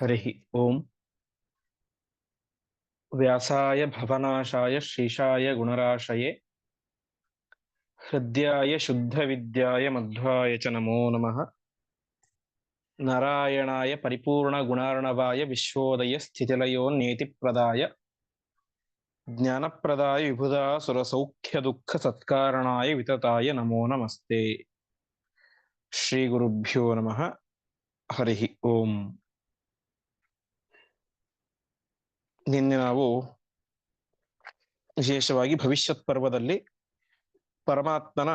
हरिः ओम् व्यासाय भवनाशाय श्रीशाय गुणराशये हृद्याय शुद्धविद्याय मध्वाय च नमो नमः नारायणाय परिपूर्णगुणार्णवाय विश्वोदय स्थितिलयोन्येतिप्रदाय ज्ञानप्रदाय विभुदा सुरसौख्यदुःखसत्कारणाय वितताय नमो नमस्ते श्रीगुरुभ्यो नमः हरिः ओम् ನಿನ್ನೆ ನಾವು ವಿಶೇಷವಾಗಿ ಭವಿಷ್ಯತ್ ಪರ್ವದಲ್ಲಿ ಪರಮಾತ್ಮನ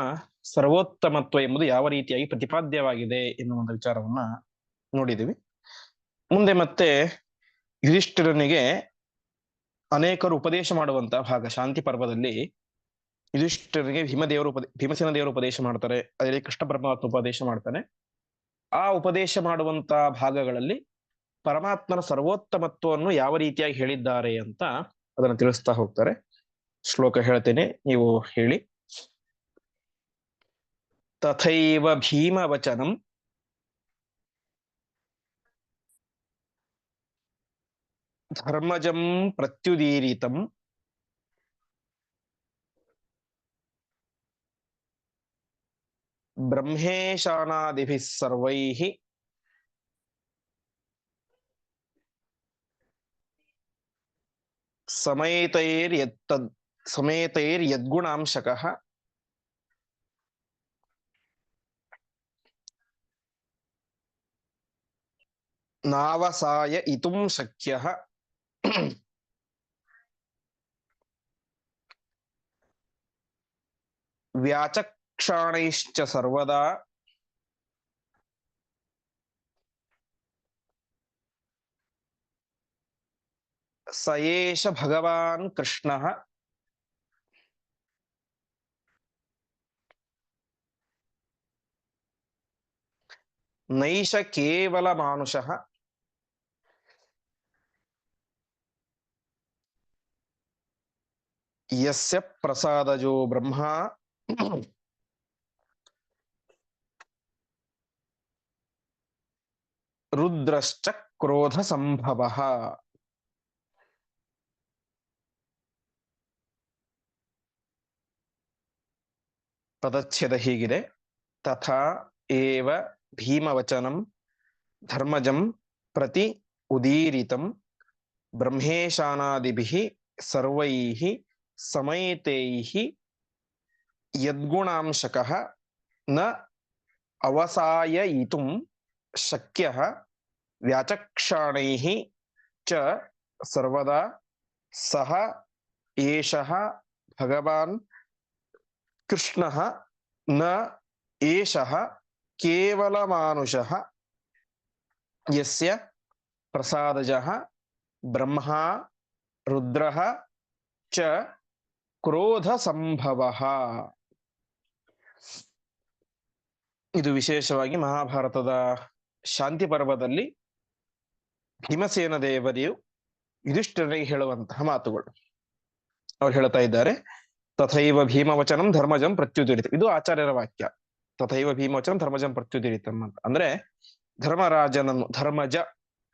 ಸರ್ವೋತ್ತಮತ್ವ ಎಂಬುದು ಯಾವ ರೀತಿಯಾಗಿ ಪ್ರತಿಪಾದ್ಯವಾಗಿದೆ ಎನ್ನುವ ಒಂದು ವಿಚಾರವನ್ನ ನೋಡಿದಿವಿ. ಮುಂದೆ ಮತ್ತೆ ಯುಧಿಷ್ಠಿರನಿಗೆ ಅನೇಕರು ಉಪದೇಶ ಮಾಡುವಂತಹ ಭಾಗ, ಶಾಂತಿ ಪರ್ವದಲ್ಲಿ ಯುಧಿಷ್ಠಿರನಿಗೆ ಭೀಮದೇವರು ಉಪದೇ, ಭೀಮಸೇನ ದೇವರು ಉಪದೇಶ ಮಾಡ್ತಾರೆ ಅದೇ ಕೃಷ್ಣ ಪರಮಾತ್ಮ ಉಪದೇಶ ಮಾಡ್ತಾನೆ. ಆ ಉಪದೇಶ ಮಾಡುವಂತ ಭಾಗಗಳಲ್ಲಿ ಪರಮಾತ್ಮನ ಸರ್ವೋತ್ತಮತ್ವವನ್ನು ಯಾವ ರೀತಿಯಾಗಿ ಹೇಳಿದ್ದಾರೆ ಅಂತ ಅದನ್ನು ತಿಳಿಸ್ತಾ ಹೋಗ್ತಾರೆ. ಶ್ಲೋಕ ಹೇಳ್ತೇನೆ, ನೀವು ಹೇಳಿ. ತಥೈವ ಭೀಮವಚನಂ. ಧರ್ಮಜಂ ಪ್ರತ್ಯುದೀರಿತಂ. ಬ್ರಹ್ಮೇಶಾನಾದಿಭಿः ಸರ್ವೈः ಸಮೇತೈರ್ ಯದ್ಗುಣಾಂಶಕ. ನಾವಸಾಯ ಇತುಂ ಶಕ್ಯ. ವ್ಯಾಚಕ್ಷಾಣೈಶ್ಚ ಸರ್ವದಾ. ಸ ಏಷ ಭಗವಾನ್ ಕೃಷ್ಣಃ ನೈಷ ಕೇವಲ ಮಾನುಷಃ ಯಸ್ಯ ಪ್ರಸಾದಜೋ ಬ್ರಹ್ಮ ರುದ್ರಶ್ಚ ಪದಚ್ಛೇದ ಹೀಗಿದೆ. ತಥಾ ಏವ ಭೀಮವಚನಂ ಧರ್ಮಜಂ ಪ್ರತಿ ಉದೀರಿತಂ ಬ್ರಹ್ಮೇಶಾನಾದಿಭಿ ಸರ್ವೈಃ ಸಮೈತೈಃ ಯದ್ಗುಣಾಂಶಕಃ ನ ಅವಸಾಯಯಿತುಂ ಶಕ್ಯಃ ವ್ಯಾಚಕ್ಷಾಣೈಃ ಚ ಸರ್ವದಾ ಸಹ ಏಷಃ ಭಗವಾನ್ ಕೃಷ್ಣಃ ನ ಏಷ ಕೇವಲ ಮಾನುಷಃ ಯಸ್ಯ ಪ್ರಸಾದಜಃ ಬ್ರಹ್ಮ ರುದ್ರ ಚ ಕ್ರೋಧ ಸಂಭವ ಇದು ವಿಶೇಷವಾಗಿ ಮಹಾಭಾರತದ ಶಾಂತಿ ಪರ್ವದಲ್ಲಿ ಭೀಮಸೇನ ದೇವರಿಯು ಯುಧಿಷ್ಠರಿಗೆ ಹೇಳುವಂತಹ ಮಾತುಗಳು. ಅವ್ರು ಹೇಳ್ತಾ ಇದ್ದಾರೆ ತಥೈವ ಭೀಮವಚನಂ ಧರ್ಮಜಂ ಪ್ರತ್ಯುದಿರಿತ ಇದು ಆಚಾರ್ಯರ ವಾಕ್ಯ ತಥೈವ ಭೀಮವಚನಂ ಧರ್ಮಜಂ ಪ್ರತ್ಯುದಿರಿತಂ ಅಂತ ಅಂದ್ರೆ ಧರ್ಮರಾಜನನ್ನು ಧರ್ಮಜ,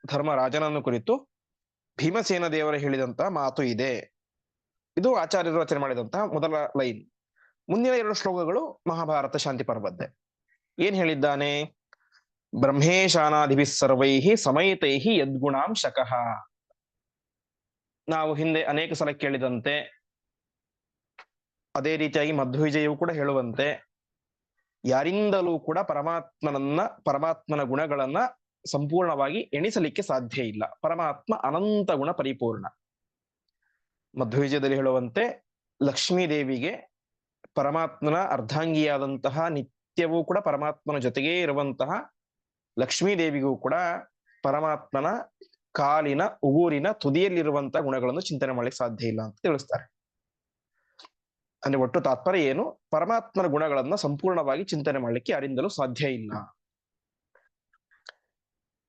ಧರ್ಮರಾಜನನ್ನು ಕುರಿತು ಭೀಮಸೇನ ದೇವರು ಹೇಳಿದಂತ ಮಾತು ಇದೆ. ಇದು ಆಚಾರ್ಯರು ರಚನೆ ಮಾಡಿದಂತಹ ಮೊದಲ ಲೈನ್. ಮುಂದಿನ ಎರಡು ಶ್ಲೋಕಗಳು ಮಹಾಭಾರತ ಶಾಂತಿ ಪರ್ವದ್ದೆ. ಏನ್ ಹೇಳಿದ್ದಾನೆ? ಬ್ರಹ್ಮೇಶಾನಾದಿಭಿ ಸರ್ವೈಹಿ ಯದ್ಗುಣಾಂ ಯದ್ಗುಣಾಂಶಕಃ. ನಾವು ಹಿಂದೆ ಅನೇಕ ಸಲ ಕೇಳಿದಂತೆ ಅದೇ ರೀತಿಯಾಗಿ ಮಧ್ವಿಜಯವು ಕೂಡ ಹೇಳುವಂತೆ ಯಾರಿಂದಲೂ ಕೂಡ ಪರಮಾತ್ಮನನ್ನ, ಪರಮಾತ್ಮನ ಗುಣಗಳನ್ನ ಸಂಪೂರ್ಣವಾಗಿ ಎಣಿಸಲಿಕ್ಕೆ ಸಾಧ್ಯ ಇಲ್ಲ. ಪರಮಾತ್ಮ ಅನಂತ ಗುಣ ಪರಿಪೂರ್ಣ. ಮಧ್ವಿಜಯದಲ್ಲಿ ಹೇಳುವಂತೆ ಲಕ್ಷ್ಮೀ ದೇವಿಗೆ ಪರಮಾತ್ಮನ ಅರ್ಧಾಂಗಿಯಾದಂತಹ ನಿತ್ಯವೂ ಕೂಡ ಪರಮಾತ್ಮನ ಜೊತೆಗೇ ಇರುವಂತಹ ಲಕ್ಷ್ಮೀ ದೇವಿಗೂ ಕೂಡ ಪರಮಾತ್ಮನ ಕಾಲಿನ ಉಗುರಿನ ತುದಿಯಲ್ಲಿರುವಂತಹ ಗುಣಗಳನ್ನು ಚಿಂತನೆ ಮಾಡ್ಲಿಕ್ಕೆ ಸಾಧ್ಯ ಇಲ್ಲ ಅಂತ ತಿಳಿಸ್ತಾರೆ. ಅಂದ್ರೆ ಒಟ್ಟು ತಾತ್ಪರ್ಯ ಏನು? ಪರಮಾತ್ಮನ ಗುಣಗಳನ್ನ ಸಂಪೂರ್ಣವಾಗಿ ಚಿಂತನೆ ಮಾಡ್ಲಿಕ್ಕೆ ಯಾರಿಂದಲೂ ಸಾಧ್ಯ ಇಲ್ಲ.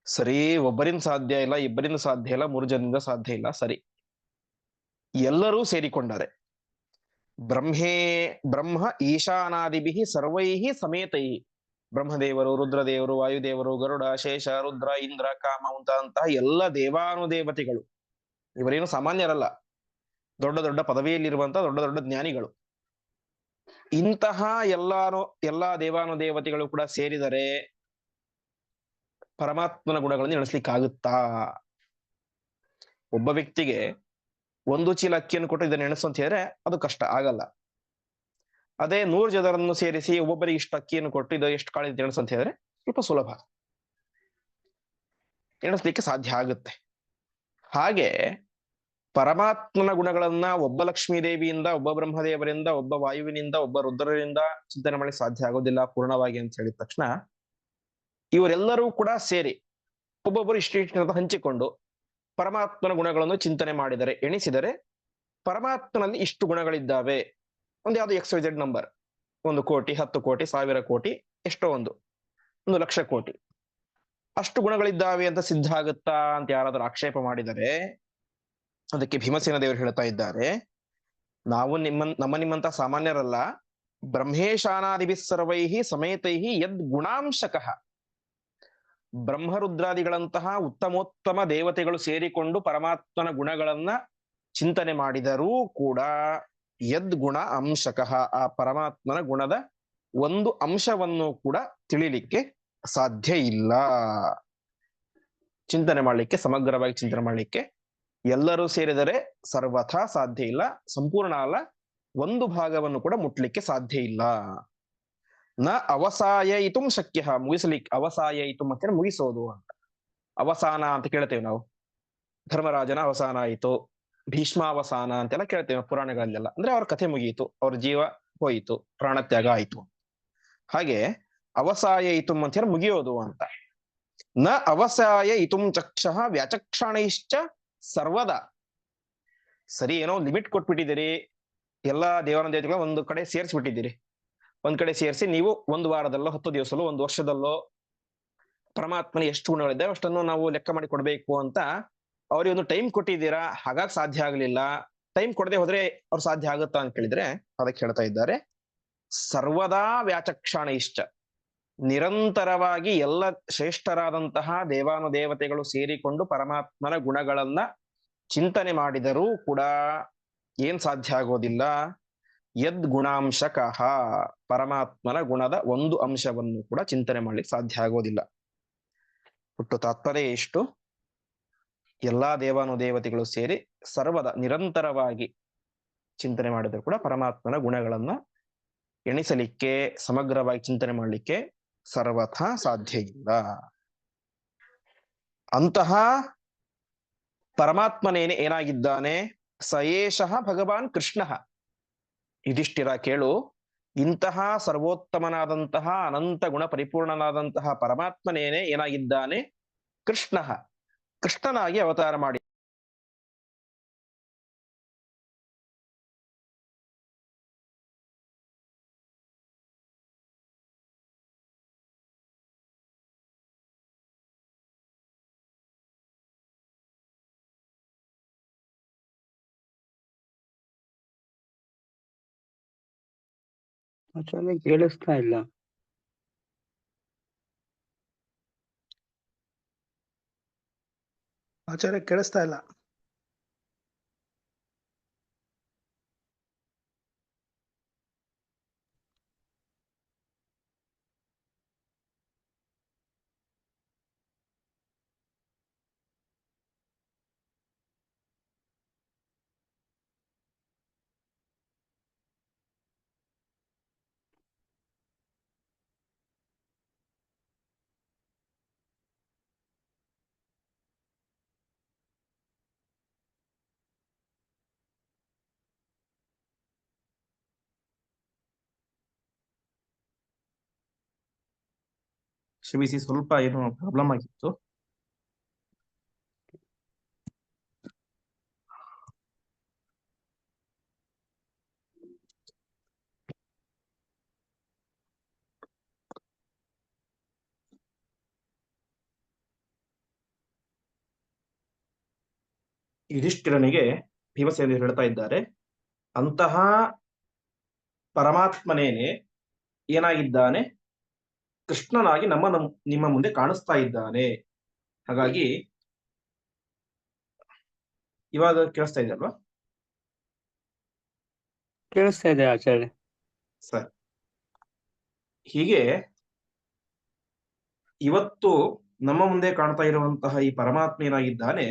ಸರಿ, ಒಬ್ಬರಿಂದ ಸಾಧ್ಯ ಇಲ್ಲ, ಇಬ್ಬರಿಂದ ಸಾಧ್ಯ ಇಲ್ಲ, ಮೂರು ಜನರಿಂದ ಸಾಧ್ಯ ಇಲ್ಲ, ಸರಿ. ಎಲ್ಲರೂ ಸೇರಿಕೊಂಡರೆ. ಬ್ರಹ್ಮೇ, ಬ್ರಹ್ಮ ಈಶಾನಾದಿಭಿ ಸರ್ವೈಹಿ ಸಮೇತೈ. ಬ್ರಹ್ಮದೇವರು, ರುದ್ರದೇವರು, ವಾಯುದೇವರು, ಗರುಡ, ಶೇಷ, ರುದ್ರ, ಇಂದ್ರ, ಕಾಮ, ಮುಂತಾದಂತಹ ಎಲ್ಲ ದೇವಾನುದೇವತೆಗಳು. ಇವರೇನು ಸಾಮಾನ್ಯರಲ್ಲ. ದೊಡ್ಡ ದೊಡ್ಡ ಪದವಿಯಲ್ಲಿರುವಂತಹ ದೊಡ್ಡ ದೊಡ್ಡ ಜ್ಞಾನಿಗಳು. ಇಂತಹ ಎಲ್ಲಾನು, ಎಲ್ಲಾ ದೇವಾನು ದೇವತೆಗಳು ಕೂಡ ಸೇರಿದರೆ ಪರಮಾತ್ಮನ ಗುಣಗಳನ್ನು ಎಣಿಸ್ಲಿಕ್ಕಾಗುತ್ತಾ? ಒಬ್ಬ ವ್ಯಕ್ತಿಗೆ ಒಂದು ಚೀಲ ಅಕ್ಕಿಯನ್ನು ಕೊಟ್ಟು ಇದನ್ನು ಎಣಿಸು ಅಂತ ಹೇಳಿದ್ರೆ ಅದು ಕಷ್ಟ, ಆಗಲ್ಲ. ಅದೇ ನೂರು ಜನರನ್ನು ಸೇರಿಸಿ ಒಬ್ಬೊಬ್ಬರಿಗೆ ಇಷ್ಟು ಅಕ್ಕಿಯನ್ನು ಕೊಟ್ಟು ಇದು ಎಷ್ಟು ಕಾಳಿ ಎಣಿಸು ಅಂತ ಹೇಳಿದ್ರೆ ಸ್ವಲ್ಪ ಸುಲಭ. ಎಣಿಸ್ಲಿಕ್ಕೆ ಸಾಧ್ಯ ಆಗುತ್ತೆ. ಹಾಗೆ ಪರಮಾತ್ಮನ ಗುಣಗಳನ್ನ ಒಬ್ಬ ಲಕ್ಷ್ಮೀ ದೇವಿಯಿಂದ ಒಬ್ಬ ಬ್ರಹ್ಮದೇವರಿಂದ, ಒಬ್ಬ ವಾಯುವಿನಿಂದ, ಒಬ್ಬ ರುದ್ರರಿಂದ ಚಿಂತನೆ ಮಾಡಿ ಸಾಧ್ಯ ಆಗೋದಿಲ್ಲ ಪೂರ್ಣವಾಗಿ ಅಂತ ಹೇಳಿದ ತಕ್ಷಣ ಇವರೆಲ್ಲರೂ ಕೂಡ ಸೇರಿ ಒಬ್ಬೊಬ್ಬರು ಇಷ್ಟು ಹಂಚಿಕೊಂಡು ಪರಮಾತ್ಮನ ಗುಣಗಳನ್ನು ಚಿಂತನೆ ಮಾಡಿದರೆ, ಎಣಿಸಿದರೆ ಪರಮಾತ್ಮನಲ್ಲಿ ಇಷ್ಟು ಗುಣಗಳಿದ್ದಾವೆ. ಒಂದು ಯಾವುದು ಎಕ್ಸ್ ಜೆಡ್ ನಂಬರ್ ಒಂದು ಕೋಟಿ, ಹತ್ತು ಕೋಟಿ, ಸಾವಿರ ಕೋಟಿ, ಎಷ್ಟೋ ಒಂದು. ಒಂದು ಲಕ್ಷ ಕೋಟಿ. ಅಷ್ಟು ಗುಣಗಳಿದ್ದಾವೆ ಅಂತ ಸಿದ್ಧ ಆಗುತ್ತಾ ಅಂತ ಯಾರಾದರೂ ಆಕ್ಷೇಪ ಮಾಡಿದರೆ ಅದಕ್ಕೆ ಭೀಮಸೇನ ದೇವರು ಹೇಳ್ತಾ ಇದ್ದಾರೆ, ನಾವು ನಿಮ್ಮ ನಮ್ಮ ನಿಮ್ಮಂತ ಸಾಮಾನ್ಯರಲ್ಲ, ಬ್ರಹ್ಮೇಶಾನಾದಿಭಿ ಸರ್ವೈಹಿ ಸಮೇತೈಹಿ ಯದ್ ಗುಣಾಂಶಕಃ. ಬ್ರಹ್ಮರುದ್ರಾದಿಗಳಂತಹ ಉತ್ತಮೋತ್ತಮ ದೇವತೆಗಳು ಸೇರಿಕೊಂಡು ಪರಮಾತ್ಮನ ಗುಣಗಳನ್ನ ಚಿಂತನೆ ಮಾಡಿದರೂ ಕೂಡ ಯದ್ ಗುಣ ಅಂಶಕಃ ಆ ಪರಮಾತ್ಮನ ಗುಣದ ಒಂದು ಅಂಶವನ್ನು ಕೂಡ ತಿಳಿಲಿಕ್ಕೆ ಸಾಧ್ಯ ಇಲ್ಲ. ಚಿಂತನೆ ಮಾಡಲಿಕ್ಕೆ, ಸಮಗ್ರವಾಗಿ ಚಿಂತನೆ ಮಾಡ್ಲಿಕ್ಕೆ ಎಲ್ಲರೂ ಸೇರಿದರೆ ಸರ್ವಥಾ ಸಾಧ್ಯ ಇಲ್ಲ. ಸಂಪೂರ್ಣ ಅಲ್ಲ. ಒಂದು ಭಾಗವನ್ನು ಕೂಡ ಮುಟ್ಲಿಕ್ಕೆ ಸಾಧ್ಯ ಇಲ್ಲ. ನ ಅವಸಾಯ ಇತು ಶಕ್ಯ. ಮುಗಿಸಲಿಕ್ಕೆ ಅವಸಾಯ ಇತು ಮತ್ತೆ ಮುಗಿಸೋದು ಅಂತ. ಅವಸಾನ ಅಂತ ಕೇಳ್ತೇವೆ ನಾವು. ಧರ್ಮರಾಜನ ಅವಸಾನ ಆಯಿತು. ಭೀಷ್ಮಾವಸಾನ ಅಂತೆಲ್ಲ ಕೇಳ್ತೇವೆ ಪುರಾಣಗಳಲ್ಲೆಲ್ಲ. ಅಂದ್ರೆ ಅವ್ರ ಕಥೆ ಮುಗಿಯಿತು ಅವ್ರ ಜೀವ ಹೋಯಿತು. ಪ್ರಾಣತ್ಯಾಗ ಆಯಿತು. ಹಾಗೆ ಅವಸಾಯ ಇತು ಅಂತ ಹೇಳಿ ಮುಗಿಯೋದು ಅಂತ. ನ ಅವಸಾಯ ಇತುಂ ಚಕ್ಷ ವ್ಯಾಚಕ್ಷಣೈಶ್ಚ ಸರ್ವದ. ಸರಿ, ಏನೋ ಲಿಮಿಟ್ ಕೊಟ್ಬಿಟ್ಟಿದ್ದೀರಿ. ಎಲ್ಲಾ ದೇವರ ದೇವತೆಗಳ ಒಂದು ಕಡೆ ಸೇರಿಸ್ಬಿಟ್ಟಿದ್ದೀರಿ. ಒಂದ್ ಕಡೆ ಸೇರಿಸಿ ನೀವು ಒಂದು ವಾರದಲ್ಲೋ, ಹತ್ತು ದಿವಸಲ್ಲೋ ಒಂದು ವರ್ಷದಲ್ಲೋ ಪರಮಾತ್ಮನ ಎಷ್ಟು ಗುಣಗಳಿದ್ದಾವೆ ಅಷ್ಟನ್ನು ನಾವು ಲೆಕ್ಕ ಮಾಡಿ ಕೊಡ್ಬೇಕು ಅಂತ ಅವ್ರಿಗೆ ಒಂದು ಟೈಮ್ ಕೊಟ್ಟಿದ್ದೀರಾ? ಹಾಗಾಗ್ ಸಾಧ್ಯ ಆಗ್ಲಿಲ್ಲ. ಟೈಮ್ ಕೊಡದೆ ಹೋದ್ರೆ ಅವ್ರು ಸಾಧ್ಯ ಆಗುತ್ತಾ ಅಂತ ಕೇಳಿದ್ರೆ ಅದಕ್ಕೆ ಹೇಳ್ತಾ ಇದ್ದಾರೆ. ಸರ್ವದಾ ವ್ಯಾಚಕ್ಷಾಣ ಇಷ್ಟ ನಿರಂತರವಾಗಿ ಎಲ್ಲ ಶ್ರೇಷ್ಠರಾದಂತಹ ದೇವಾನುದೇವತೆಗಳು ಸೇರಿಕೊಂಡು ಪರಮಾತ್ಮನ ಗುಣಗಳನ್ನ ಚಿಂತನೆ ಮಾಡಿದರೂ ಕೂಡ ಏನ್ ಸಾಧ್ಯ ಆಗೋದಿಲ್ಲ. ಯದ್ ಗುಣಾಂಶಕಃ ಪರಮಾತ್ಮನ ಗುಣದ ಒಂದು ಅಂಶವನ್ನು ಕೂಡ ಚಿಂತನೆ ಮಾಡ್ಲಿಕ್ಕೆ ಸಾಧ್ಯ ಆಗೋದಿಲ್ಲ. ಒಟ್ಟು ತಾತ್ಪರ್ಯ ಎಷ್ಟು? ಎಲ್ಲಾ ದೇವಾನುದೇವತೆಗಳು ಸೇರಿ ಸರ್ವದ ನಿರಂತರವಾಗಿ ಚಿಂತನೆ ಮಾಡಿದ್ರು ಕೂಡ ಪರಮಾತ್ಮನ ಗುಣಗಳನ್ನ ಎಣಿಸಲಿಕ್ಕೆ, ಸಮಗ್ರವಾಗಿ ಚಿಂತನೆ ಮಾಡಲಿಕ್ಕೆ ಸರ್ವಥಾ ಸಾಧ್ಯ ಇಲ್ಲ ಅಂತಹ ಪರಮಾತ್ಮನೇನೆ ಏನಾಗಿದ್ದಾನೆ? ಸಯೇಶಃ ಭಗವಾನ್ ಕೃಷ್ಣ. ಯುಧಿಷ್ಠಿರ ಕೇಳು, ಇಂತಹ ಸರ್ವೋತ್ತಮನಾದಂತಹ ಅನಂತ ಗುಣ ಪರಿಪೂರ್ಣನಾದಂತಹ ಪರಮಾತ್ಮನೇನೆ ಏನಾಗಿದ್ದಾನೆ? ಕೃಷ್ಣ. ಕೃಷ್ಣನಾಗಿ ಅವತಾರ ಮಾಡಿ. ಆಚಾರ್ಯ ಕೇಳಿಸ್ತಾ ಇಲ್ಲ. ಆಚಾರ್ಯ ಕೇಳಿಸ್ತಾ ಇಲ್ಲ. ಕ್ಷಮಿಸಿ ಸ್ವಲ್ಪ ಏನು ಪ್ರಾಬ್ಲಮ್ ಆಗಿತ್ತು ಯುಧಿಷ್ಠಿರನಿಗೆ ಭೀಮಸೇನ ಹೇಳ್ತಾ ಇದ್ದಾರೆ ಅಂತಹ ಪರಮಾತ್ಮನೇನೆ ಏನಾಗಿದ್ದಾನೆ ಕೃಷ್ಣನಾಗಿ ನಮ್ಮ ನಮ್- ನಿಮ್ಮ ಮುಂದೆ ಕಾಣಿಸ್ತಾ ಇದ್ದಾನೆ. ಹಾಗಾಗಿ ಇವಾಗ ಕೇಳಿಸ್ತಾ ಇದೆಯಲ್ವಾ ಕೇಳಿಸ್ತಾ ಇದೆ ಆಚಾರ್ಯ. ಸರ್. ಹೀಗೆ ಇವತ್ತು ನಮ್ಮ ಮುಂದೆ ಕಾಣ್ತಾ ಇರುವಂತಹ ಈ ಪರಮಾತ್ಮ ಏನಾಗಿದ್ದಾನೆ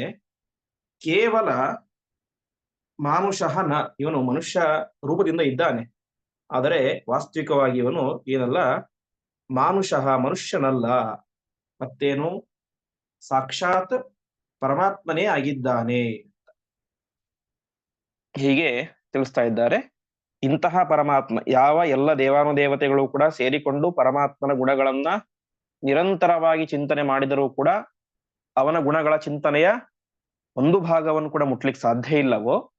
ಕೇವಲ ಮಾನುಷಃ ನ ಇವನು ಮನುಷ್ಯ ರೂಪದಿಂದ ಇದ್ದಾನೆ. ಆದರೆ ವಾಸ್ತವಿಕವಾಗಿ ಇವನು ಏನಲ್ಲ ಮಾನುಷಃ ಮನುಷ್ಯನಲ್ಲ. ಮತ್ತೇನು? ಸಾಕ್ಷಾತ್ ಪರಮಾತ್ಮನೇ ಆಗಿದ್ದಾನೆ. ಹೀಗೆ ತಿಳಿಸ್ತಾ ಇದ್ದಾರೆ. ಇಂತಹ ಪರಮಾತ್ಮ, ಯಾವ ಎಲ್ಲ ದೇವಾನುದೇವತೆಗಳು ಕೂಡ ಸೇರಿಕೊಂಡು ಪರಮಾತ್ಮನ ಗುಣಗಳನ್ನ ನಿರಂತರವಾಗಿ ಚಿಂತನೆ ಮಾಡಿದರೂ ಕೂಡ ಅವನ ಗುಣಗಳ ಚಿಂತನೆಯ ಒಂದು ಭಾಗವನ್ನು ಕೂಡ ಮುಟ್ಲಿಕ್ಕೆ ಸಾಧ್ಯ ಇಲ್ಲವೋ,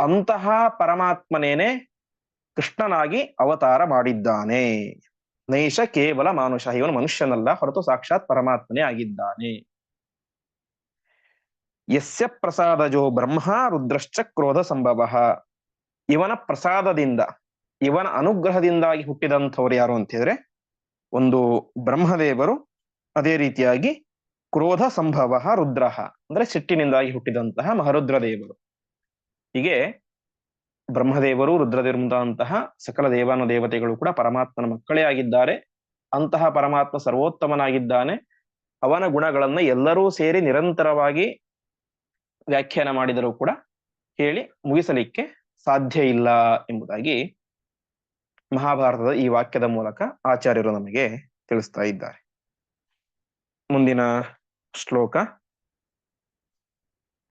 ಅಂತಹ ಪರಮಾತ್ಮನೇನೆ ಕೃಷ್ಣನಾಗಿ ಅವತಾರ ಮಾಡಿದ್ದಾನೆ. ನೈಷ ಕೇವಲ ಮಾನುಷ ಇವನು ಮನುಷ್ಯನಲ್ಲ, ಹೊರತು ಸಾಕ್ಷಾತ್ ಪರಮಾತ್ಮನೇ ಆಗಿದ್ದಾನೆ. ಯಸ್ಯ ಪ್ರಸಾದಜೋ ಬ್ರಹ್ಮ ರುದ್ರಶ್ಚ ಕ್ರೋಧ ಸಂಭವ. ಇವನ ಪ್ರಸಾದದಿಂದ, ಇವನ ಅನುಗ್ರಹದಿಂದಾಗಿ ಹುಟ್ಟಿದಂಥವ್ರು ಯಾರು ಅಂತ ಹೇಳಿದ್ರೆ ಒಂದು ಬ್ರಹ್ಮದೇವರು ಅದೇ ರೀತಿಯಾಗಿ ಕ್ರೋಧ ಸಂಭವ ರುದ್ರಹ ಅಂದ್ರೆ ಸಿಟ್ಟಿನಿಂದಾಗಿ ಹುಟ್ಟಿದಂತಹ ಮಹರುದ್ರ ದೇವರು ಹೀಗೆ ಬ್ರಹ್ಮದೇವರು ರುದ್ರದೇವರು ಮುಂತಾದಂತಹ ಸಕಲ ದೇವಾನು ದೇವತೆಗಳು ಕೂಡ ಪರಮಾತ್ಮನ ಮಕ್ಕಳೇ ಆಗಿದ್ದಾರೆ. ಅಂತಹ ಪರಮಾತ್ಮ ಸರ್ವೋತ್ತಮನಾಗಿದ್ದಾನೆ. ಅವನ ಗುಣಗಳನ್ನ ಎಲ್ಲರೂ ಸೇರಿ ನಿರಂತರವಾಗಿ ವ್ಯಾಖ್ಯಾನ ಮಾಡಿದರೂ ಕೂಡ ಹೇಳಿ ಮುಗಿಸಲಿಕ್ಕೆ ಸಾಧ್ಯ ಇಲ್ಲ ಎಂಬುದಾಗಿ ಮಹಾಭಾರತದ ಈ ವಾಕ್ಯದ ಮೂಲಕ ಆಚಾರ್ಯರು ನಮಗೆ ತಿಳಿಸ್ತಾ ಇದ್ದಾರೆ. ಮುಂದಿನ ಶ್ಲೋಕ.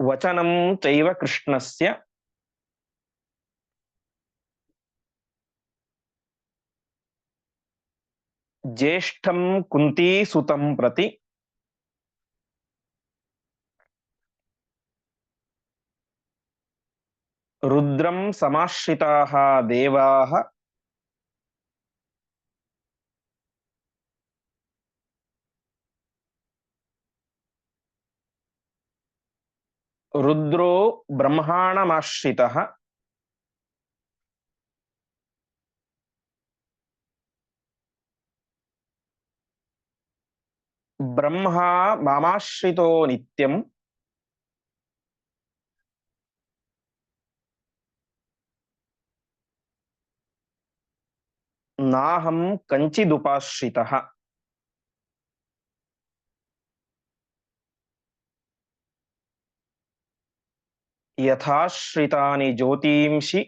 ವಚನಂ ಚೈವ ಕೃಷ್ಣಸ್ಯ ಜ್ಯೇಷ್ಠಂ ಕುಂತೀಸುತಂ ಪ್ರತಿ ರುದ್ರಂ ಸಮಾಶ್ರಿತಾಃ ದೇವಾಃ ರುದ್ರೋ ಬ್ರಹ್ಮಾಣಮಾಶ್ರಿತಃ ಬ್ರಹ್ಮ ಮಾಮಾಶ್ರಿತೋ ನಿತ್ಯಂ ನಾಹಂ ಕಂಚಿದುಪಾಶ್ರಿತಃ ಯಥಾಶ್ರಿತಾನಿ ಜ್ಯೋತೀಂಷಿ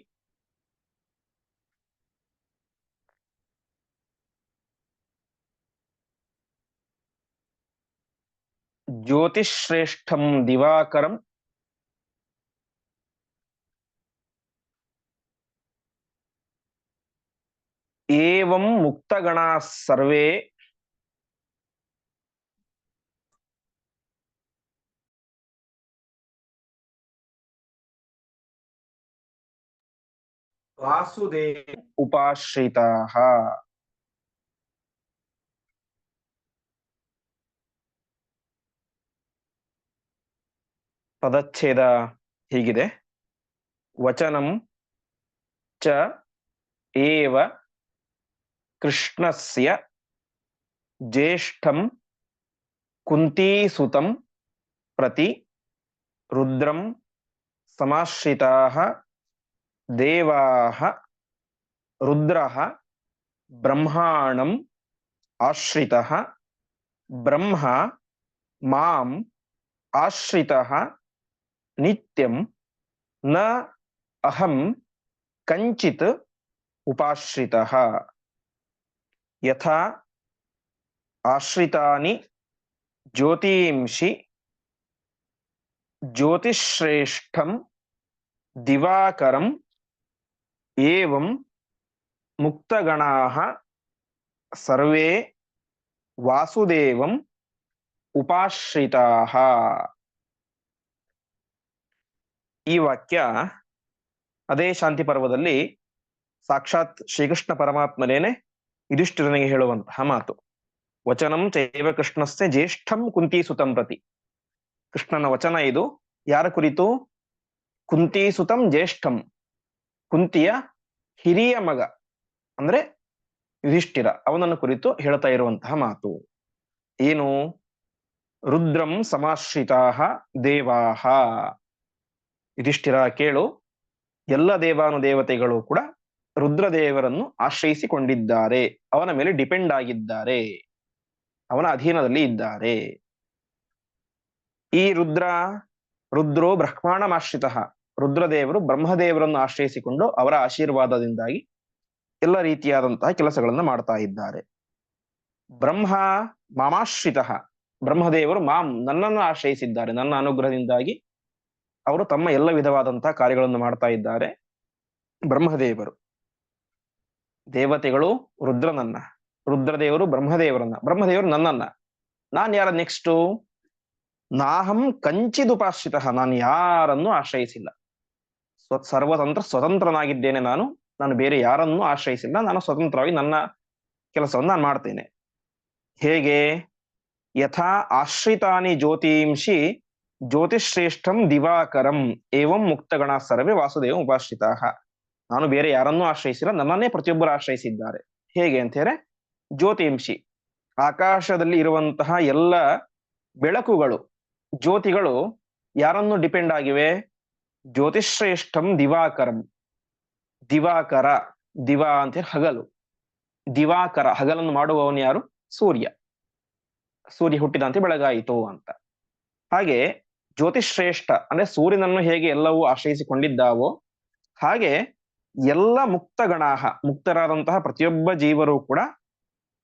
ಜ್ಯೋತಿಶ್ರೇಷ್ಠಂ ದಿವಾಕರಂ ಏವಂ ಮುಕ್ತಗಣಾ ಸರ್ವೇ ವಾಸುದೇವ ಉಪಾಶ್ರಿತಾಃ ಪದಚ್ಛೇದ ಹೀಗಿದೆ. ವಚನಂ ಚ ಏವ ಕೃಷ್ಣಸ್ಯ ಜ್ಯೇಷ್ಠಂ ಕುಂತೀಸುತಂ ಪ್ರತಿ ರುದ್ರಂ ಸಮಾಶ್ರಿತಾ ದೇವಾಃ ರುದ್ರಃ ಬ್ರಹ್ಮಾಣಂ ಆಶ್ರಿತಃ ಬ್ರಹ್ಮ ಮಾಂ ಆಶ್ರಿತಃ ನಿತ್ಯಂ ನ ಅಹಂ ಕಂಚಿತ್ ಉಪಾಶ್ರಿತಃ ಯಥಾ ಆಶ್ರಿತಾನಿ ಜ್ಯೋತೀಂಷಿ ಜ್ಯೋತಿಶ್ರೇಷ್ಠಂ ದಿವಾಕರಂ ಏವಂ ಮುಕ್ತಗಣಾಃ ಸರ್ವೇ ವಾಸುದೇವಂ ಉಪಾಶ್ರಿತಾಃ ಈ ವಾಕ್ಯ ಅದೇ ಶಾಂತಿ ಪರ್ವದಲ್ಲಿ ಸಾಕ್ಷಾತ್ ಶ್ರೀಕೃಷ್ಣ ಪರಮಾತ್ಮನೇನೆ ಯುಧಿಷ್ಠಿರನಿಗೆ ಹೇಳುವಂತಹ ಮಾತು. ವಚನಂ ಚೈವ ಕೃಷ್ಣಸ್ಯ ಜ್ಯೇಷ್ಠಂ ಕುಂತೀಸುತಂ ಪ್ರತಿ. ಕೃಷ್ಣನ ವಚನ ಇದು. ಯಾರ ಕುರಿತು? ಕುಂತೀಸುತಂ ಜ್ಯೇಷ್ಠಂ. ಕುಂತಿಯ ಹಿರಿಯ ಮಗ, ಅಂದ್ರೆ ಯುಧಿಷ್ಠಿರ, ಅವನನ್ನು ಕುರಿತು ಹೇಳ್ತಾ ಇರುವಂತಹ ಮಾತು. ಏನು? ರುದ್ರಂ ಸಮಾಶ್ರಿತಾ ದೇವಾಹ ಯುಧಿಷ್ಠಿರ ಕೇಳು, ಎಲ್ಲ ದೇವಾನುದೇವತೆಗಳು ಕೂಡ ರುದ್ರದೇವರನ್ನು ಆಶ್ರಯಿಸಿಕೊಂಡಿದ್ದಾರೆ. ಅವನ ಮೇಲೆ ಡಿಪೆಂಡ್ ಆಗಿದ್ದಾರೆ. ಅವನ ಅಧೀನದಲ್ಲಿ ಇದ್ದಾರೆ. ಈ ರುದ್ರ, ರುದ್ರೋ ಬ್ರಹ್ಮಾಣಮಾಶ್ರಿತ. ರುದ್ರದೇವರು ಬ್ರಹ್ಮದೇವರನ್ನು ಆಶ್ರಯಿಸಿಕೊಂಡು ಅವರ ಆಶೀರ್ವಾದದಿಂದಾಗಿ ಎಲ್ಲ ರೀತಿಯಾದಂತಹ ಕೆಲಸಗಳನ್ನು ಮಾಡ್ತಾ ಇದ್ದಾರೆ. ಬ್ರಹ್ಮ ಮಾಮಾಶ್ರಿತ. ಬ್ರಹ್ಮದೇವರು ಮಾಂ, ನನ್ನನ್ನು ಆಶ್ರಯಿಸಿದ್ದಾರೆ. ನನ್ನ ಅನುಗ್ರಹದಿಂದಾಗಿ ಅವರು ತಮ್ಮ ಎಲ್ಲ ವಿಧವಾದಂತಹ ಕಾರ್ಯಗಳನ್ನು ಮಾಡ್ತಾ ಇದ್ದಾರೆ. ಬ್ರಹ್ಮದೇವರು. ದೇವತೆಗಳು ರುದ್ರನನ್ನ. ರುದ್ರದೇವರು ಬ್ರಹ್ಮದೇವರನ್ನ. ಬ್ರಹ್ಮದೇವರು ನನ್ನನ್ನ. ನಾನು ಯಾರ ನೆಕ್ಸ್ಟು ನಾಹಂ ಕಂಚಿದುಪಾಶ್ರಿತ. ನಾನು ಯಾರನ್ನು ಆಶ್ರಯಿಸಿಲ್ಲ. ಸರ್ವತಂತ್ರ, ಸ್ವತಂತ್ರನಾಗಿದ್ದೇನೆ ನಾನು. ನಾನು ಬೇರೆ ಯಾರನ್ನು ಆಶ್ರಯಿಸಿಲ್ಲ. ನಾನು ಸ್ವತಂತ್ರವಾಗಿ ನನ್ನ ಕೆಲಸವನ್ನು ನಾನು ಮಾಡ್ತೇನೆ. ಹೇಗೆ? ಯಥಾ ಆಶ್ರಿತಾನಿ ಜ್ಯೋತಿಂಷಿ ಜ್ಯೋತಿಶ್ರೇಷ್ಠಂ ದಿವಾಕರಂ ಏವಂ ಮುಕ್ತಗಣ ಸರ್ವೇ ವಾಸುದೇವ ಉಪಾಶ್ರಿತಾ. ನಾನು ಬೇರೆ ಯಾರನ್ನೂ ಆಶ್ರಯಿಸಿಲ್ಲ, ನನ್ನನ್ನೇ ಪ್ರತಿಯೊಬ್ಬರು ಆಶ್ರಯಿಸಿದ್ದಾರೆ. ಹೇಗೆ ಅಂತ ಹೇಳಿ ಜ್ಯೋತಿಂಶಿ, ಆಕಾಶದಲ್ಲಿ ಇರುವಂತಹ ಎಲ್ಲ ಬೆಳಕುಗಳು, ಜ್ಯೋತಿಗಳು ಯಾರನ್ನು ಡಿಪೆಂಡ್ ಆಗಿವೆ? ಜ್ಯೋತಿಶ್ರೇಷ್ಠಂ ದಿವಾಕರಂ. ದಿವಾಕರ, ದಿವಾ ಅಂತ ಹೇಳಿ ಹಗಲು. ದಿವಾಕರ, ಹಗಲನ್ನು ಮಾಡುವವನು ಯಾರು? ಸೂರ್ಯ. ಸೂರ್ಯ ಹುಟ್ಟಿದಂತೆ ಬೆಳಗಾಯಿತು ಅಂತ. ಹಾಗೆ ಜ್ಯೋತಿಶ್ರೇಷ್ಠ, ಅಂದ್ರೆ ಸೂರ್ಯನನ್ನು ಹೇಗೆ ಎಲ್ಲವೂ ಆಶ್ರಯಿಸಿಕೊಂಡಿದ್ದಾವೋ ಹಾಗೆ ಎಲ್ಲ ಮುಕ್ತಗಣಾಹ, ಮುಕ್ತರಾದಂತಹ ಪ್ರತಿಯೊಬ್ಬ ಜೀವರು ಕೂಡ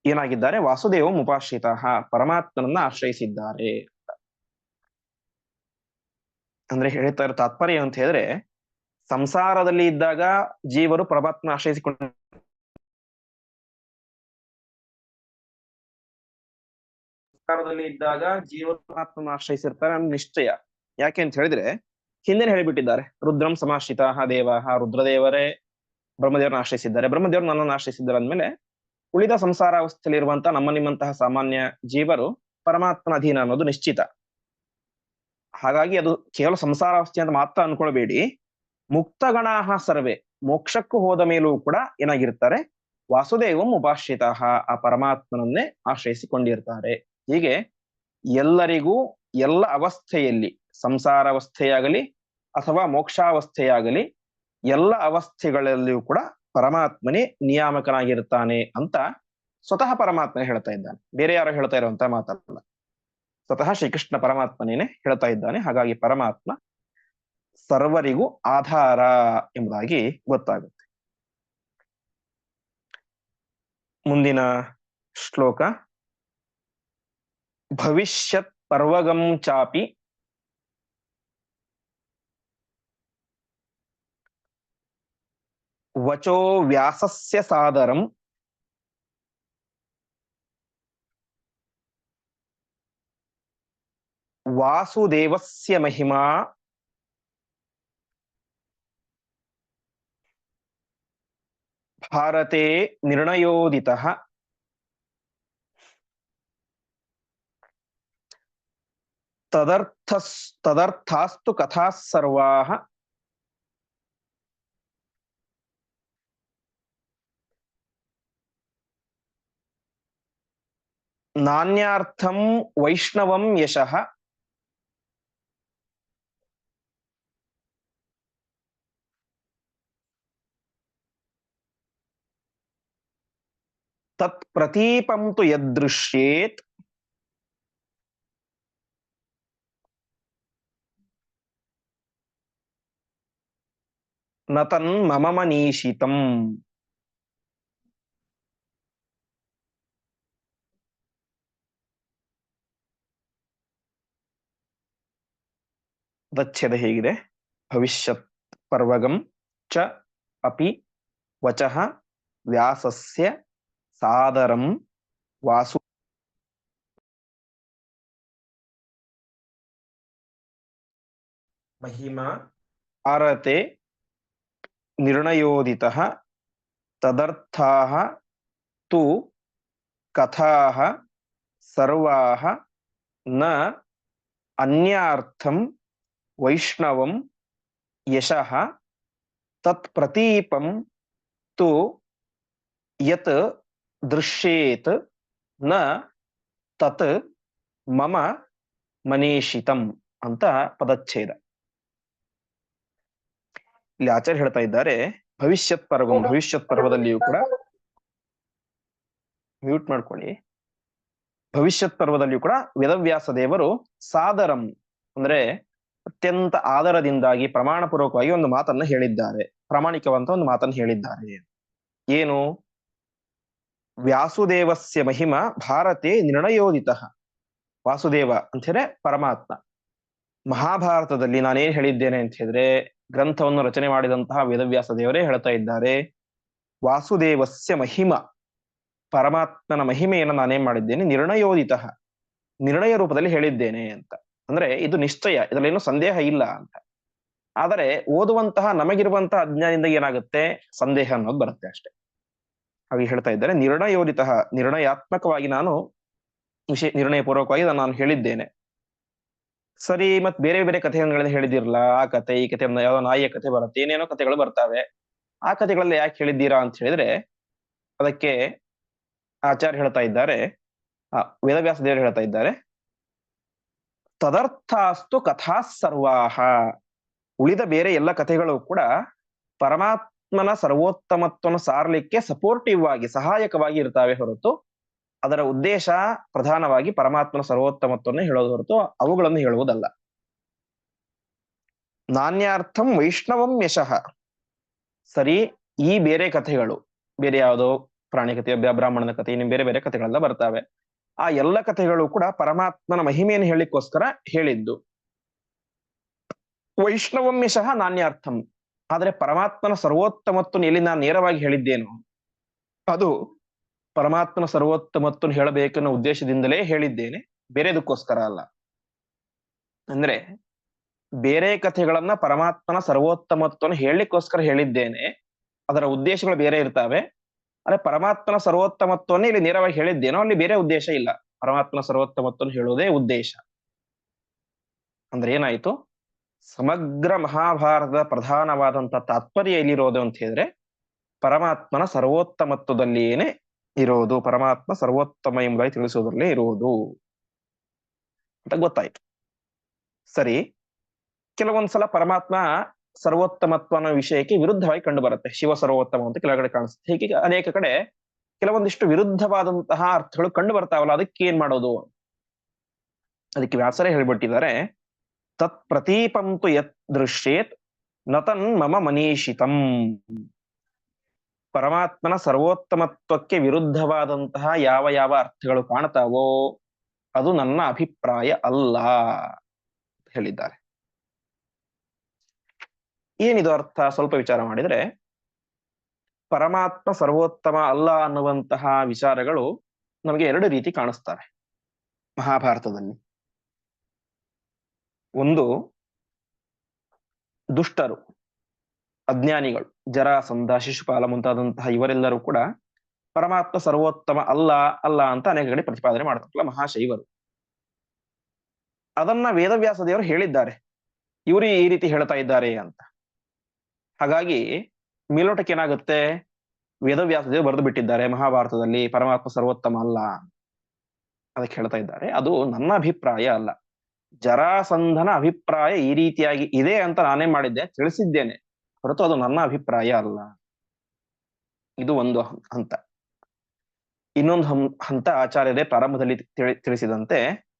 ಏನಾಗಿದ್ದಾರೆ? ವಾಸುದೇವ ಉಪಾಶ್ರಿತ ಪರಮಾತ್ಮನನ್ನ ಆಶ್ರಯಿಸಿದ್ದಾರೆ ಅಂದ್ರೆ ಹೇಳ್ತಾ ಇರೋ ತಾತ್ಪರ್ಯ ಅಂತ ಹೇಳಿದ್ರೆ, ಸಂಸಾರದಲ್ಲಿ ಇದ್ದಾಗ ಜೀವರು ಪರಮಾತ್ಮ ಆಶ್ರಯಿಸಿಕೊಂಡು ಸಂಸಾರದಲ್ಲಿ ಇದ್ದಾಗ ಪರಮಾತ್ಮನ ಆಶ್ರಯಿಸಿರ್ತಾರೆ ಅನ್ನೋ ನಿಶ್ಚಯ. ಯಾಕೆ ಅಂತ ಹೇಳಿದ್ರೆ, ಹಿಂದೆನೆ ಹೇಳಿಬಿಟ್ಟಿದ್ದಾರೆ. ರುದ್ರಂ ಸಮಾಶ್ರಿತ ದೇವ ರುದ್ರದೇವರೇ, ಬ್ರಹ್ಮದೇವರನ್ನ ಆಶ್ರಯಿಸಿದ್ದಾರೆ. ಬ್ರಹ್ಮದೇವರು ನನ್ನನ್ನು ಆಶ್ರಯಿಸಿದ್ದಾರೆ ಅಂದ್ಮೇಲೆ, ಉಳಿದ ಸಂಸಾರಾವಸ್ಥೆಯಲ್ಲಿ ಇರುವಂತಹ ನಮ್ಮ ನಿಮ್ಮಂತಹ ಸಾಮಾನ್ಯ ಜೀವರು ಪರಮಾತ್ಮನ ಅಧೀನ ಅನ್ನೋದು ನಿಶ್ಚಿತ. ಹಾಗಾಗಿ ಅದು ಕೇವಲ ಸಂಸಾರಾವಸ್ಥೆ ಅಂತ ಮಾತ್ರ ಅನ್ಕೊಳ್ಬೇಡಿ. ಮುಕ್ತಗಣಾಹ ಸರ್ವೆ, ಮೋಕ್ಷಕ್ಕೂ ಹೋದ ಮೇಲೂ ಕೂಡ ಏನಾಗಿರ್ತಾರೆ? ವಾಸುದೇವಂ ಉಪಾಶ್ರಿತ ಆ ಪರಮಾತ್ಮನನ್ನೇ ಆಶ್ರಯಿಸಿಕೊಂಡಿರ್ತಾರೆ. ಹೀಗೆ? ಎಲ್ಲರಿಗೂ ಎಲ್ಲ ಅವಸ್ಥೆಯಲ್ಲಿ ಸಂಸಾರಾವಸ್ಥೆಯಾಗಲಿ ಅಥವಾ ಮೋಕ್ಷಾವಸ್ಥೆಯಾಗಲಿ, ಎಲ್ಲ ಅವಸ್ಥೆಗಳಲ್ಲಿಯೂ ಕೂಡ ಪರಮಾತ್ಮನೇ ನಿಯಾಮಕನಾಗಿರ್ತಾನೆ ಅಂತ ಸ್ವತಃ ಪರಮಾತ್ಮನೇ ಹೇಳ್ತಾ ಇದ್ದಾನೆ. ಬೇರೆ ಯಾರು ಹೇಳ್ತಾ ಇರುವಂತಹ ಮಾತಲ್ಲ. ಸ್ವತಃ ಶ್ರೀಕೃಷ್ಣ ಪರಮಾತ್ಮನೇನೆ ಹೇಳ್ತಾ ಇದ್ದಾನೆ. ಹಾಗಾಗಿ ಪರಮಾತ್ಮ ಸರ್ವರಿಗೂ ಆಧಾರ ಎಂಬುದಾಗಿ ಗೊತ್ತಾಗುತ್ತೆ. ಮುಂದಿನ ಶ್ಲೋಕ. ಭವಿಷ್ಯತ್ ಪರ್ವಗಂ ಚಾಪಿ ವಚೋ ವ್ಯಾಸಸ್ಯ ಸಾದರಂ ವಾಸುದೇವಸ್ಯ ಮಹಿಮಾ ಭಾರತೆ ನಿರ್ಣಯೋದಿತಃ ತದರ್ಥಸ್ ತದರ್ಥಾಸ್ತು ಕಥಾಃ ಸರ್ವಾಃ ನಾಣ್ಯಾರ್ಥಂ ವೈಷ್ಣವಂ ಯಶಃ ತತ್ ಪ್ರತೀಪಂ ತು ಯದೃಶ್ಯೇತ್ನ ತನ್ ಮಮ ಮನೀಷಿತಂ. ದಚ್ಛದ ಹೇಗಿದೆ? ಭವಿಷ್ಯತ್ ಪರ್ವಗಂ ಚ ಅಪಿ ವಚಃ ವ್ಯಾಸಸ್ಯ ಸಾದರಂ ವಾಸು ಮಹಿಮಾ ಆರತೆ ನಿರ್ಣಯೋದಿತಃ ತದರ್ಥಾಃ ತು ಕಥಾಃ ಸರ್ವಾಃ ನ, ಅನ್ಯಾರ್ಥಂ, ವೈಷ್ಣವಂ, ಯಶಃ ತತ್ ಪ್ರತೀಪಂ ತು, ಯತ್, ದೃಶ್ಯೇತ್, ನ, ತತ್, ಮಮ ಮನೀಷಿತಂ ಅಂತ ಪದಚ್ಛೇದ. ಇಲ್ಲಿ ಆಚಾರ್ಯ ಹೇಳ್ತಾ ಇದ್ದಾರೆ ಭವಿಷ್ಯತ್ ಪರ್ವಂ ಭವಿಷ್ಯತ್ ಪರ್ವದಲ್ಲಿಯೂ ಕೂಡ ಮ್ಯೂಟ್ ಮಾಡ್ಕೊಳ್ಳಿ. ಭವಿಷ್ಯತ್ ಪರ್ವದಲ್ಲಿಯೂ ಕೂಡ ವೇದವ್ಯಾಸ ದೇವರು ಸಾದರಂ ಅಂದ್ರೆ ಅತ್ಯಂತ ಆದರದಿಂದಾಗಿ ಪ್ರಮಾಣ ಪೂರ್ವಕವಾಗಿ ಒಂದು ಮಾತನ್ನ ಹೇಳಿದ್ದಾರೆ. ಪ್ರಾಮಾಣಿಕವಂತ ಒಂದು ಮಾತನ್ನು ಹೇಳಿದ್ದಾರೆ. ಏನು? ವ್ಯಾಸುದೇವಸ್ಯ ಮಹಿಮ ಭಾರತೇ ನಿರ್ಣಯೋದಿತ. ವಾಸುದೇವ ಅಂತ ಹೇಳಿದ್ರೆ ಪರಮಾತ್ಮ. ಮಹಾಭಾರತದಲ್ಲಿ ನಾನೇನ್ ಹೇಳಿದ್ದೇನೆ ಅಂತ ಹೇಳಿದ್ರೆ ಗ್ರಂಥವನ್ನು ರಚನೆ ಮಾಡಿದಂತಹ ವೇದವ್ಯಾಸ ದೇವರೇ ಹೇಳ್ತಾ ಇದ್ದಾರೆ, ವಾಸುದೇವಸ್ಯ ಮಹಿಮ, ಪರಮಾತ್ಮನ ಮಹಿಮೆಯನ್ನು ನಾನೇನ್ ಮಾಡಿದ್ದೇನೆ, ನಿರ್ಣಯೋದಿತ, ನಿರ್ಣಯ ರೂಪದಲ್ಲಿ ಹೇಳಿದ್ದೇನೆ ಅಂತ. ಅಂದ್ರೆ ಇದು ನಿಶ್ಚಯ, ಇದರಲ್ಲೇನು ಸಂದೇಹ ಇಲ್ಲ ಅಂತ. ಆದರೆ ಓದುವಂತಹ, ನಮಗಿರುವಂತಹ ಅಜ್ಞಾನದಿಂದ ಏನಾಗುತ್ತೆ? ಸಂದೇಹ ಅನ್ನೋದು ಬರುತ್ತೆ ಅಷ್ಟೇ. ಹಾಗೆ ಹೇಳ್ತಾ ಇದ್ದಾರೆ, ನಿರ್ಣಯೋದಿತ, ನಿರ್ಣಯಾತ್ಮಕವಾಗಿ ನಾನು ವಿಷಯ ನಿರ್ಣಯ ಪೂರ್ವಕವಾಗಿ ನಾನು ಹೇಳಿದ್ದೇನೆ. ಸರಿ ಮತ್ ಬೇರೆ ಬೇರೆ ಕಥೆಗಳನ್ನ ಹೇಳಿದಿರಲ್ಲ ಆ ಕತೆ ಈ ಕತೆ ಯಾವ್ದೋ ನಾಯಿಯ ಕಥೆ ಬರುತ್ತೆ ಏನೇನೋ ಕಥೆಗಳು ಬರ್ತಾವೆ. ಆ ಕಥೆಗಳಲ್ಲಿ ಯಾಕೆ ಹೇಳಿದ್ದೀರಾ ಅಂತ ಹೇಳಿದ್ರೆ, ಅದಕ್ಕೆ ಆಚಾರ್ಯ ಹೇಳ್ತಾ ಇದ್ದಾರೆ, ಆ ವೇದವ್ಯಾಸ ದೇವರು ಹೇಳ್ತಾ ಇದ್ದಾರೆ, ತದರ್ಥಾಸ್ತು ಕಥಾ ಸರ್ವಾಹ. ಉಳಿದ ಬೇರೆ ಎಲ್ಲ ಕಥೆಗಳು ಕೂಡ ಪರಮಾತ್ಮನ ಸರ್ವೋತ್ತಮತ್ವನ ಸಾರಲಿಕ್ಕೆ ಸಪೋರ್ಟಿವ್ ಆಗಿ, ಸಹಾಯಕವಾಗಿ ಇರ್ತಾವೆ ಹೊರತು ಅದರ ಉದ್ದೇಶ ಪ್ರಧಾನವಾಗಿ ಪರಮಾತ್ಮನ ಸರ್ವೋತ್ತಮತ್ವವನ್ನು ಹೇಳೋದು ಹೊರತು ಅವುಗಳನ್ನು ಹೇಳುವುದಲ್ಲ. ನಾಣ್ಯಾರ್ಥಂ ವೈಷ್ಣವಂ ಯಶಃ. ಸರಿ, ಈ ಬೇರೆ ಕಥೆಗಳು, ಬೇರೆ ಯಾವುದೋ ಪ್ರಾಣಿ ಕಥೆ ಬ್ರ- ಬ್ರಾಹ್ಮಣನ ಕಥೆ, ಇನ್ನು ಬೇರೆ ಬೇರೆ ಕಥೆಗಳೆಲ್ಲ ಬರ್ತಾವೆ. ಆ ಎಲ್ಲ ಕಥೆಗಳು ಕೂಡ ಪರಮಾತ್ಮನ ಮಹಿಮೆಯನ್ನು ಹೇಳಿಕ್ಕೋಸ್ಕರ ಹೇಳಿದ್ದು. ವೈಷ್ಣವಂ ಯಶಃ ನಾಣ್ಯಾರ್ಥಂ. ಆದ್ರೆ ಪರಮಾತ್ಮನ ಸರ್ವೋತ್ತಮತ್ವ ಎಲ್ಲಿ ನಾನು ನೇರವಾಗಿ ಹೇಳಿದ್ದೇನು, ಅದು ಪರಮಾತ್ಮನ ಸರ್ವೋತ್ತಮತ್ವ ಹೇಳಬೇಕನ್ನೋ ಉದ್ದೇಶದಿಂದಲೇ ಹೇಳಿದ್ದೇನೆ. ಬೇರೆದಕ್ಕೋಸ್ಕರ ಅಲ್ಲ. ಅಂದ್ರೆ ಬೇರೆ ಕಥೆಗಳನ್ನ ಪರಮಾತ್ಮನ ಸರ್ವೋತ್ತಮತ್ವನ ಹೇಳಲಿಕ್ಕೋಸ್ಕರ ಹೇಳಿದ್ದೇನೆ. ಅದರ ಉದ್ದೇಶಗಳು ಬೇರೆ ಇರ್ತಾವೆ. ಅಂದ್ರೆ ಪರಮಾತ್ಮನ ಸರ್ವೋತ್ತಮತ್ವನ್ನೇ ಇಲ್ಲಿ ನೇರವಾಗಿ ಹೇಳಿದ್ದೇನೋ ಅಲ್ಲಿ ಬೇರೆ ಉದ್ದೇಶ ಇಲ್ಲ. ಪರಮಾತ್ಮನ ಸರ್ವೋತ್ತಮತ್ವವನ್ನು ಹೇಳೋದೇ ಉದ್ದೇಶ. ಅಂದ್ರೆ ಏನಾಯ್ತು? ಸಮಗ್ರ ಮಹಾಭಾರತದ ಪ್ರಧಾನವಾದಂತ ತಾತ್ಪರ್ಯ ಎಲ್ಲಿರೋದು ಅಂತ ಹೇಳಿದ್ರೆ ಪರಮಾತ್ಮನ ಸರ್ವೋತ್ತಮತ್ವದಲ್ಲಿಯೇನೆ ಇರೋದು, ಪರಮಾತ್ಮ ಸರ್ವೋತ್ತಮ ಎಂಬುದಾಗಿ ತಿಳಿಸುವುದರಲ್ಲೇ ಇರುವುದು ಅಂತ ಗೊತ್ತಾಯ್ತು. ಸರಿ, ಕೆಲವೊಂದ್ಸಲ ಪರಮಾತ್ಮ ಸರ್ವೋತ್ತಮತ್ವ ಅನ್ನೋ ವಿಷಯಕ್ಕೆ ವಿರುದ್ಧವಾಗಿ ಕಂಡು ಬರುತ್ತೆ. ಶಿವ ಸರ್ವೋತ್ತಮ ಅಂತ ಕೆಳಗಡೆ ಕಾಣಿಸುತ್ತೆ. ಹೀಗೆ ಅನೇಕ ಕಡೆ ಕೆಲವೊಂದಿಷ್ಟು ವಿರುದ್ಧವಾದಂತಹ ಅರ್ಥಗಳು ಕಂಡು ಬರ್ತಾವಲ್ಲ, ಅದಕ್ಕೆ ಏನ್ ಮಾಡೋದು? ಅದಕ್ಕೆ ವ್ಯಾಸರೇ ಹೇಳ್ಬಿಟ್ಟಿದ್ದಾರೆ ತತ್ ಪ್ರತೀಪಂತು ಯತ್ ದೃಶ್ಯೇತ್ ನತನ್ ಮಮ ಮನೀಷಿತಂ. ಪರಮಾತ್ಮನ ಸರ್ವೋತ್ತಮತ್ವಕ್ಕೆ ವಿರುದ್ಧವಾದಂತಹ ಯಾವ ಯಾವ ಅರ್ಥಗಳು ಕಾಣ್ತಾವೋ ಅದು ನನ್ನ ಅಭಿಪ್ರಾಯ ಅಲ್ಲ ಹೇಳಿದ್ದಾರೆ. ಏನಿದು ಅರ್ಥ? ಸ್ವಲ್ಪ ವಿಚಾರ ಮಾಡಿದರೆ ಪರಮಾತ್ಮ ಸರ್ವೋತ್ತಮ ಅಲ್ಲ ಅನ್ನುವಂತಹ ವಿಚಾರಗಳು ನಮಗೆ ಎರಡು ರೀತಿ ಕಾಣಿಸ್ತವೆ ಮಹಾಭಾರತದಲ್ಲಿ. ಒಂದು ದುಷ್ಟರು. ಅಜ್ಞಾನಿಗಳು ಜರಾಸಂಧ ಶಿಶುಪಾಲ ಮುಂತಾದಂತಹ ಇವರೆಲ್ಲರೂ ಕೂಡ ಪರಮಾತ್ಮ ಸರ್ವೋತ್ತಮ ಅಲ್ಲ ಅಲ್ಲ ಅಂತ ಅನೇಕ ಕಡೆ ಪ್ರತಿಪಾದನೆ ಮಾಡ್ತಾರಲ್ಲ ಮಹಾಶೈವರು. ಅದನ್ನ ವೇದವ್ಯಾಸ ದೇವರು ಹೇಳಿದ್ದಾರೆ. ಇವರು ಈ ರೀತಿ ಹೇಳ್ತಾ ಇದ್ದಾರೆ ಅಂತ. ಹಾಗಾಗಿ ಮೇಲೋಟಕ್ಕೆ ಏನಾಗುತ್ತೆ? ವೇದವ್ಯಾಸ ದೇವರು ಬರೆದು ಬಿಟ್ಟಿದ್ದಾರೆ ಮಹಾಭಾರತದಲ್ಲಿ ಪರಮಾತ್ಮ ಸರ್ವೋತ್ತಮ ಅಲ್ಲ ಅದಕ್ಕೆ ಹೇಳ್ತಾ ಇದ್ದಾರೆ. ಅದು ನನ್ನ ಅಭಿಪ್ರಾಯ ಅಲ್ಲ. ಜರಾಸಂಧನ ಅಭಿಪ್ರಾಯ ಈ ರೀತಿಯಾಗಿ ಇದೆ ಅಂತ ನಾನೇ ಮಾಡಿದ್ದೆ, ತಿಳಿಸಿದ್ದೇನೆ. ಹೊರತು ಅದು ನನ್ನ ಅಭಿಪ್ರಾಯ ಅಲ್ಲ. ಇದು ಒಂದು ಹಂತ. ಇನ್ನೊಂದು ಹಂತ ಆಚಾರ್ಯರೇ ಪ್ರಾರಂಭದಲ್ಲಿ ತಿಳಿ, ತಿಳಿಸಿದಂತೆ,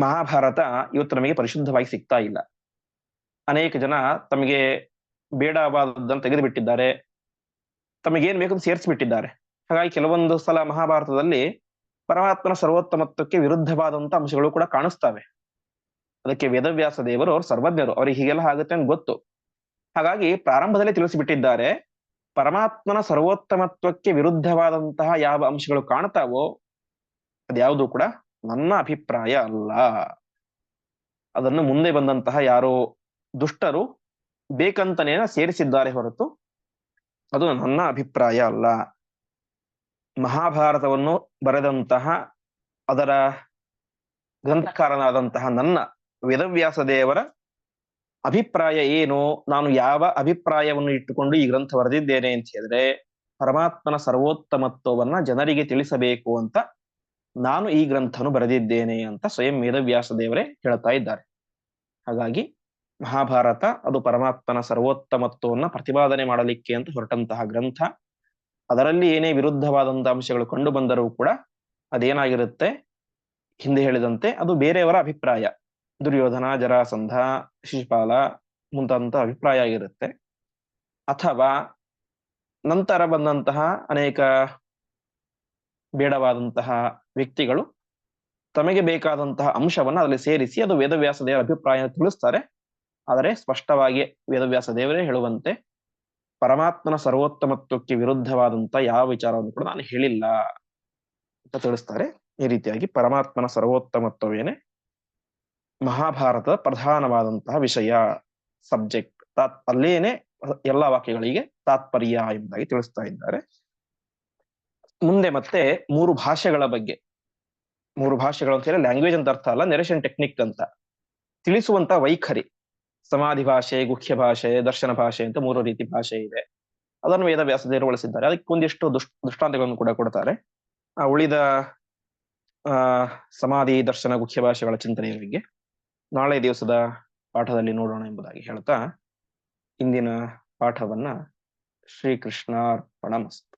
ಮಹಾಭಾರತ ಇವತ್ತು ನಮಗೆ ಪರಿಶುದ್ಧವಾಗಿ ಸಿಗ್ತಾ ಇಲ್ಲ. ಅನೇಕ ಜನ ತಮಗೆ ಬೇಡವಾದದ್ದನ್ನು ತೆಗೆದು ಬಿಟ್ಟಿದ್ದಾರೆ ತಮಗೇನ್ ಬೇಕು ಸೇರಿಸ್ಬಿಟ್ಟಿದ್ದಾರೆ. ಹಾಗಾಗಿ ಕೆಲವೊಂದು ಸಲ ಮಹಾಭಾರತದಲ್ಲಿ ಪರಮಾತ್ಮನ ಸರ್ವೋತ್ತಮತ್ವಕ್ಕೆ ವಿರುದ್ಧವಾದಂತ ಅಂಶಗಳು ಕೂಡ ಕಾಣಿಸ್ತವೆ. ಅದಕ್ಕೆ ವೇದವ್ಯಾಸ ದೇವರು ಅವರು ಸರ್ವಜ್ಞರು. ಅವ್ರಿಗೆ ಹೀಗೆಲ್ಲ ಆಗುತ್ತೆ ಅಂತ ಗೊತ್ತು. ಹಾಗಾಗಿ ಪ್ರಾರಂಭದಲ್ಲಿ ತಿಳಿಸಿಬಿಟ್ಟಿದ್ದಾರೆ, ಪರಮಾತ್ಮನ ಸರ್ವೋತ್ತಮತ್ವಕ್ಕೆ ವಿರುದ್ಧವಾದಂತಹ ಯಾವ ಅಂಶಗಳು ಕಾಣ್ತಾವೋ ಅದ್ಯಾವುದು ಕೂಡ ನನ್ನ ಅಭಿಪ್ರಾಯ ಅಲ್ಲ. ಅದನ್ನು ಮುಂದೆ ಬಂದಂತಹ ಯಾರೋ ದುಷ್ಟರು ಬೇಕಂತನೇನ ಸೇರಿಸಿದ್ದಾರೆ ಹೊರತು ಅದು ನನ್ನ ಅಭಿಪ್ರಾಯ ಅಲ್ಲ. ಮಹಾಭಾರತವನ್ನು ಬರೆದಂತಹ ಅದರ ಗ್ರಂಥಕಾರನಾದಂತಹ ನನ್ನ ವೇದವ್ಯಾಸ ದೇವರ ಅಭಿಪ್ರಾಯ ಏನು? ನಾನು ಯಾವ ಅಭಿಪ್ರಾಯವನ್ನು ಇಟ್ಟುಕೊಂಡು ಈ ಗ್ರಂಥ ಬರೆದಿದ್ದೇನೆ ಅಂತ ಹೇಳಿದ್ರೆ, ಪರಮಾತ್ಮನ ಸರ್ವೋತ್ತಮತ್ವವನ್ನ ಜನರಿಗೆ ತಿಳಿಸಬೇಕು ಅಂತ ನಾನು ಈ ಗ್ರಂಥನು ಬರೆದಿದ್ದೇನೆ ಅಂತ ಸ್ವಯಂ ವೇದವ್ಯಾಸ ದೇವರೇ ಹೇಳ್ತಾ ಇದ್ದಾರೆ. ಹಾಗಾಗಿ ಮಹಾಭಾರತ ಅದು ಪರಮಾತ್ಮನ ಸರ್ವೋತ್ತಮತ್ವವನ್ನ ಪ್ರತಿಪಾದನೆ ಮಾಡಲಿಕ್ಕೆ ಅಂತ ಹೊರಟಂತಹ ಗ್ರಂಥ. ಅದರಲ್ಲಿ ಏನೇ ವಿರುದ್ಧವಾದಂತಹ ಅಂಶಗಳು ಕಂಡು ಬಂದರೂ ಕೂಡ ಅದೇನಾಗಿರುತ್ತೆ? ಹಿಂದೆ ಹೇಳಿದಂತೆ ಅದು ಬೇರೆಯವರ ಅಭಿಪ್ರಾಯ. ದುರ್ಯೋಧನ, ಜರಾಸಂಧ, ಶಿಶುಪಾಲ ಮುಂತಾದಂತಹ ಅಭಿಪ್ರಾಯ ಆಗಿರುತ್ತೆ. ಅಥವಾ ನಂತರ ಬಂದಂತಹ ಅನೇಕ ಬೇಡವಾದಂತಹ ವ್ಯಕ್ತಿಗಳು ತಮಗೆ ಬೇಕಾದಂತಹ ಅಂಶವನ್ನು ಅದರಲ್ಲಿ ಸೇರಿಸಿ ಅದು ವೇದವ್ಯಾಸ ದೇವರ ಅಭಿಪ್ರಾಯ ತಿಳಿಸ್ತಾರೆ. ಆದರೆ ಸ್ಪಷ್ಟವಾಗಿ ವೇದವ್ಯಾಸ ದೇವರೇ ಹೇಳುವಂತೆ ಪರಮಾತ್ಮನ ಸರ್ವೋತ್ತಮತ್ವಕ್ಕೆ ವಿರುದ್ಧವಾದಂತ ಯಾವ ವಿಚಾರವನ್ನು ಕೂಡ ನಾನು ಹೇಳಿಲ್ಲ ಅಂತ ತಿಳಿಸ್ತಾರೆ. ಈ ರೀತಿಯಾಗಿ ಪರಮಾತ್ಮನ ಸರ್ವೋತ್ತಮತ್ವವೇನೆ. ಮಹಾಭಾರತದ ಪ್ರಧಾನವಾದಂತಹ ವಿಷಯ ಸಬ್ಜೆಕ್ಟ್ ತಾತ್, ಅಲ್ಲೇನೆ ಎಲ್ಲಾ ವಾಕ್ಯಗಳಿಗೆ ತಾತ್ಪರ್ಯ ಎಂಬುದಾಗಿ ತಿಳಿಸ್ತಾ ಇದ್ದಾರೆ. ಮುಂದೆ ಮತ್ತೆ ಮೂರು ಭಾಷೆಗಳ ಬಗ್ಗೆ. ಮೂರು ಭಾಷೆಗಳು ಅಂತ ಹೇಳಿ ಲ್ಯಾಂಗ್ವೇಜ್ ಅಂತ ಅರ್ಥ ಅಲ್ಲ ನೆರೇಷನ್ ಟೆಕ್ನಿಕ್ ಅಂತ. ತಿಳಿಸುವಂತ ವೈಖರಿ. ಸಮಾಧಿ ಭಾಷೆ ಗುಖ್ಯ ಭಾಷೆ, ದರ್ಶನ ಭಾಷೆ ಅಂತ ಮೂರು ರೀತಿ ಭಾಷೆ ಇದೆ. ಅದನ್ನು ವೇದವ್ಯಾಸದೇವರು ಬಳಸಿದ್ದಾರೆ. ಅದಕ್ಕೆ ಒಂದಿಷ್ಟು ದುಷ್, ದೃಷ್ಟಾಂತಗಳನ್ನು ಕೂಡ ಕೊಡ್ತಾರೆ. ಆ ಉಳಿದ, ಆ, ಸಮಾಧಿ, ದರ್ಶನ ಗುಖ್ಯ ಭಾಷೆಗಳ ಚಿಂತನೆಯ ಬಗ್ಗೆ. ನಾಳೆ ದಿವಸದ ಪಾಠದಲ್ಲಿ ನೋಡೋಣ ಎಂಬುದಾಗಿ ಹೇಳ್ತಾ ಇಂದಿನ ಪಾಠವನ್ನ ಶ್ರೀಕೃಷ್ಣಾರ್ಪಣಮಸ್ತು.